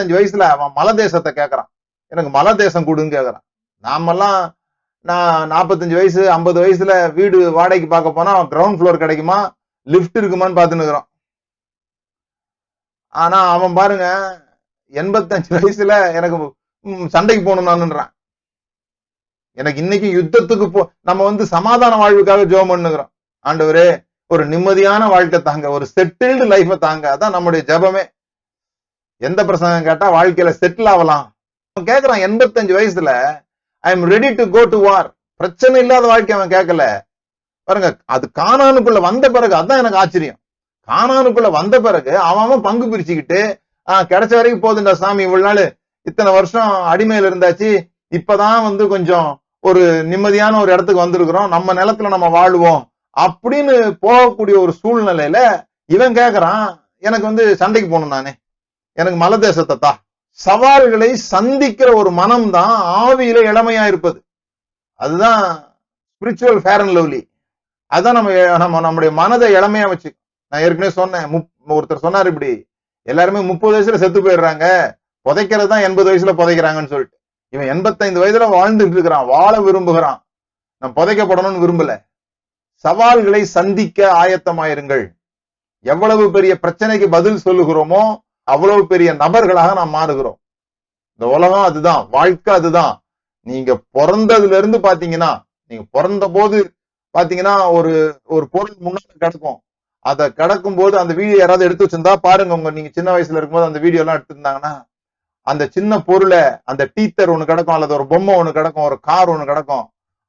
எண்பத்தஞ்சு வயசுல அவன் மலை தேசத்தை கேட்கறான் எனக்கு மலை தேசம் கொடுன்னு கேட்கறான் நாமெல்லாம் நான் நாற்பத்தஞ்சு வயசு ஐம்பது வயசுல வீடு வாடகைக்கு பார்க்க போனா கிரவுண்ட் ஃப்ளோர் கிடைக்குமா? லிஃப்ட் இருக்குமான்னு பார்த்துன்னு ஆனா அவன் பாருங்க எண்பத்தஞ்சு வயசுல எனக்கு சண்டைக்கு போகணும் நானுன்றான் எனக்கு இன்னைக்கு யுத்தத்துக்கு போ நம்ம வந்து சமாதான வாழ்வுக்காக ஜோம் பண்ணுகிறோம் ஆண்டவரே ஒரு நிம்மதியான வாழ்க்கை தாங்க ஒரு செட்டில்டு லைஃபை தாங்க அதான் நம்முடைய ஜெபமே. எந்த பிரசங்கம் கேட்டா வாழ்க்கையில செட்டில் ஆகலாம். அவன் கேக்குறான் எண்பத்தஞ்சு வயசுல I am ready to go to war பிரச்சனை இல்லாத வாழ்க்கை அவன் கேட்கல பாருங்க அது காணானுக்குள்ள வந்த பிறகு அதான் எனக்கு ஆச்சரியம். காணானுக்குள்ள வந்த பிறகு அவன் அவன் பங்கு பிரிச்சுக்கிட்டு ஆஹ் கிடைச்ச வரைக்கும் போதுண்டா சாமி இவ்வளவு நாள். இத்தனை வருஷம் அடிமையில இருந்தாச்சு. இப்பதான் வந்து கொஞ்சம் ஒரு நிம்மதியான ஒரு இடத்துக்கு வந்திருக்கிறோம். நம்ம நிலத்துல நம்ம வாழ்வோம். அப்படின்னு போகக்கூடிய ஒரு சூழ்நிலையில இவன் கேக்குறான் எனக்கு வந்து சண்டைக்கு போகணும் நானே. எனக்கு மலை தேசத்தை தா. சவால்களை சந்திக்கிற ஒரு மனம் தான் ஆவியில இளமையா இருப்பது. அதுதான் ஸ்பிரிச்சுவல் ஃபேர் அண்ட் லவ்லி அதான் நம்ம நம்ம நம்முடைய மனதை இளமையா வச்சு. நான் ஏற்கனவே சொன்னேன் முப்- ஒருத்தர் சொன்னார் இப்படி. எல்லாருமே முப்பது வயசுல செத்து போயிடுறாங்க. புதைக்கிறது தான் எண்பது வயசுல புதைக்கிறாங்கன்னு சொல்லிட்டு. இவன் எண்பத்தைந்து வயதுல வாழ்ந்துட்டு இருக்கிறான் வாழ விரும்புகிறான். நான் புதைக்கப்படணும்னு விரும்பல. சவால்களை சந்திக்க ஆயத்தமாயிருங்கள். எவ்வளவு பெரிய பிரச்சனைக்கு பதில் சொல்லுகிறோமோ அவ்வளவு பெரிய நபர்களாக நாம் மாறுகிறோம். இந்த உலகம் அதுதான் வாழ்க்கை அதுதான். நீங்க பிறந்ததுல இருந்து பாத்தீங்கன்னா நீங்க பிறந்த போது பாத்தீங்கன்னா ஒரு ஒரு பொருள் முன்னாடி கிடக்கும். அதை கிடக்கும் போது அந்த வீடியோ யாராவது எடுத்து வச்சிருந்தா பாருங்க உங்க நீங்க சின்ன வயசுல இருக்கும்போது அந்த வீடியோ எல்லாம் எடுத்திருந்தாங்கன்னா அந்த சின்ன பொருளை அந்த டீத்தர் ஒண்ணு கிடக்கும் அல்லது ஒரு பொம்மை ஒண்ணு கிடக்கும் ஒரு கார் ஒண்ணு கிடக்கும்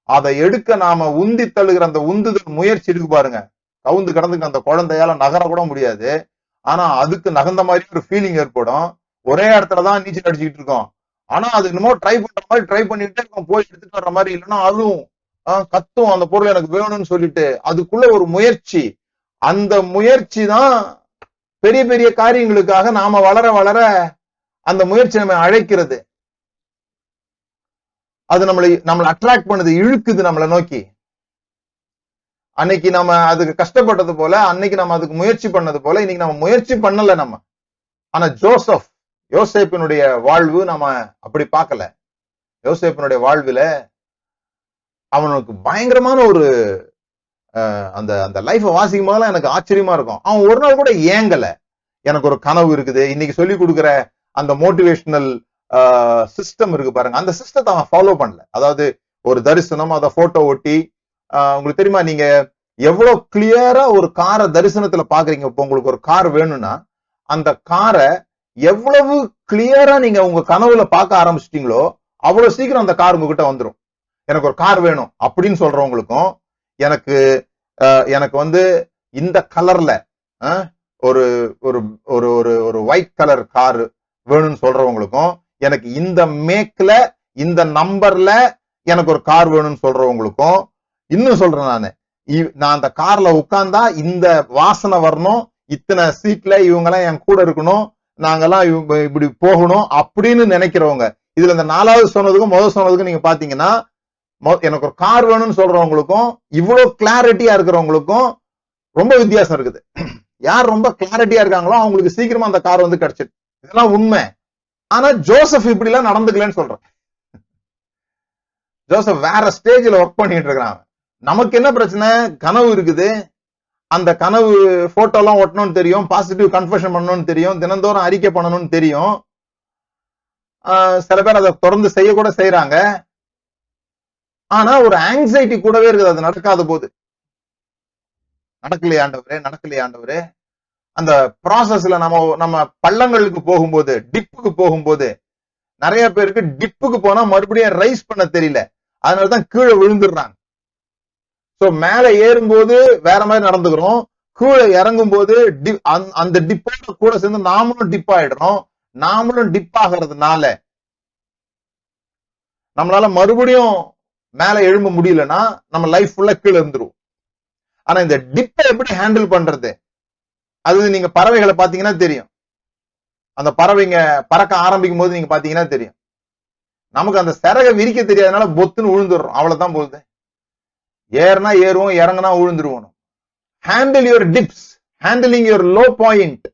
அதை எடுக்க நாம உந்தி தள்ளுகிற அந்த உந்துதல் முயற்சி இருக்கு பாருங்க. கவுந்து கிடந்துக்கு அந்த குழந்தையால நகர கூட முடியாது. ஆனா அதுக்கு நகர்ந்த மாதிரி ஒரு ஃபீலிங் ஏற்படும். ஒரே இடத்துல தான் நீச்சல் அடிச்சுக்கிட்டு இருக்கோம். ஆனா அது என்னமோ ட்ரை பண்ற மாதிரி ட்ரை பண்ணிட்டே இருக்கும். போய் எடுத்துட்டு வர்ற மாதிரி இல்லைன்னா அதுவும் ஆஹ் கத்தும் அந்த பொருள் எனக்கு வேணும்னு சொல்லிட்டு. அதுக்குள்ள ஒரு முயற்சி. அந்த முயற்சி தான் பெரிய பெரிய காரியங்களுக்காக நாம வளர வளர அந்த முயற்சி நம்ம அழைக்கிறது. அது நம்மளை நம்மளை அட்ராக்ட் பண்ணுது இழுக்குது நம்மளை நோக்கி. அன்னைக்கு நம்ம அதுக்கு கஷ்டப்பட்டது போல அன்னைக்கு நம்ம அதுக்கு முயற்சி பண்ணது போல இன்னைக்கு நம்ம முயற்சி பண்ணல நம்ம. ஆனா ஜோசப் யோசேப்பினுடைய வாழ்வு நம்ம அப்படி பார்க்கல. யோசேப்பினுடைய வாழ்வுல அவனுக்கு பயங்கரமான ஒரு அஹ், அந்த அந்த லைஃபை வாசிக்கும் போதெல்லாம் எனக்கு ஆச்சரியமா இருக்கும். அவன் ஒரு நாள் கூட ஏங்கல. எனக்கு ஒரு கனவு இருக்குது. இன்னைக்கு சொல்லி கொடுக்குற அந்த மோட்டிவேஷனல் சிஸ்டம் இருக்கு பாருங்க. அந்த சிஸ்டத்தை அவன் ஃபாலோ பண்ணல. அதாவது ஒரு தரிசனம் அதை போட்டோ ஒட்டி உங்களுக்கு தெரியுமா நீங்க எவ்வளவு கிளியரா ஒரு காரை தரிசனத்துல பாக்குறீங்க. இப்போ உங்களுக்கு ஒரு கார் வேணும்னா அந்த காரை எவ்வளவு கிளியரா நீங்க உங்க கனவுல பார்க்க ஆரம்பிச்சிட்டீங்களோ அவ்வளவு சீக்கிரம் அந்த கார் உங்ககிட்ட வந்துடும் எனக்கு ஒரு கார் வேணும் அப்படின்னு சொல்றவங்களுக்கும் எனக்கு ஆஹ் எனக்கு வந்து இந்த கலர்ல ஒரு ஒரு ஒரு ஒரு ஒரு ஒயிட் கலர் கார் வேணும்னு சொல்றவங்களுக்கும் எனக்கு இந்த மேக்ல இந்த நம்பர்ல எனக்கு ஒரு கார் வேணும்னு சொல்றவங்களுக்கும் இன்னும் சொல்றேன் நானு. நான் அந்த கார்ல உட்கார்ந்தா இந்த வாசனை வரணும் இத்தனை சீட்ல இவங்கெல்லாம் என் கூட இருக்கணும் நாங்கெல்லாம் இப்படி போகணும் அப்படின்னு நினைக்கிறவங்க. இதுல இந்த நாலாவது சொன்னதுக்கும் முதல் சொன்னதுக்கும் நீங்க பாத்தீங்கன்னா மொ- எனக்கு ஒரு கார் வேணும்னு சொல்றவங்களுக்கும் இவ்வளவு கிளாரிட்டியா இருக்கிறவங்களுக்கும் ரொம்ப வித்தியாசம் இருக்குது. யார் ரொம்ப கிளாரிட்டியா இருக்காங்களோ அவங்களுக்கு சீக்கிரமா அந்த கார் வந்து கிடைச்சிடும் இதெல்லாம் உண்மை. ஆனா ஜோசப் இப்படி எல்லாம் நடந்துக்கலன்னு சொல்றேன். ஜோசப் வேற ஸ்டேஜ்ல ஒர்க் பண்ணிட்டு இருக்கிறான். நமக்கு என்ன பிரச்சனை? கனவு இருக்குது. அந்த கனவு போட்டோ எல்லாம் ஒட்டணும்னு தெரியும். பாசிட்டிவ் கன்ஃபர்ஷன் பண்ணணும்னு தெரியும். தினந்தோறும் அறிக்கை பண்ணணும்னு தெரியும். ஆஹ் சில பேர் அதை தொடர்ந்து செய்ய கூட செய்யறாங்க ஆனா ஒரு ஆங்ஸைட்டி கூடவே இருக்குது. அது நடக்காத போது. நடக்கலையாண்டவரே நடக்கலையாண்டவரே அந்த ப்ராசஸ்ல நம்ம நம்ம பள்ளங்களுக்கு போகும்போது டிப்புக்கு போகும்போது நிறைய பேருக்கு டிப்புக்கு போனா மறுபடியும் ரைஸ் பண்ண தெரியல. அதனாலதான் கீழே விழுந்துடுறாங்க. சோ மேல ஏறும்போது வேற மாதிரி நடந்துக்கிறோம். கீழே இறங்கும் போது அந்த- அந்த டிப்போட கூட சேர்ந்து நாமளும் டிப் ஆயிடுறோம் நாமளும் டிப் ஆகிறதுனால. நம்மளால மறுபடியும் மேல எழும்ப முடியலன்னா நம்ம லைஃப் ஃபுல்லா கீழே இருந்துருவோம். ஆனா இந்த டிப்பை எப்படி ஹேண்டில் பண்றது? அது நீங்க பறவைகளை பாத்தீங்கன்னா தெரியும். அந்த பறவைங்க பறக்க ஆரம்பிக்கும் போது நீங்க பாத்தீங்கன்னா தெரியும். நமக்கு அந்த சிறகை விரிக்க தெரியாதனால பொத்துன்னு விழுந்துடுறோம் அவ்வளவுதான் போகுது. ஏறுனா ஏறுவோம் இறங்குனா விழுந்துருவோம் handle your tips handling your low point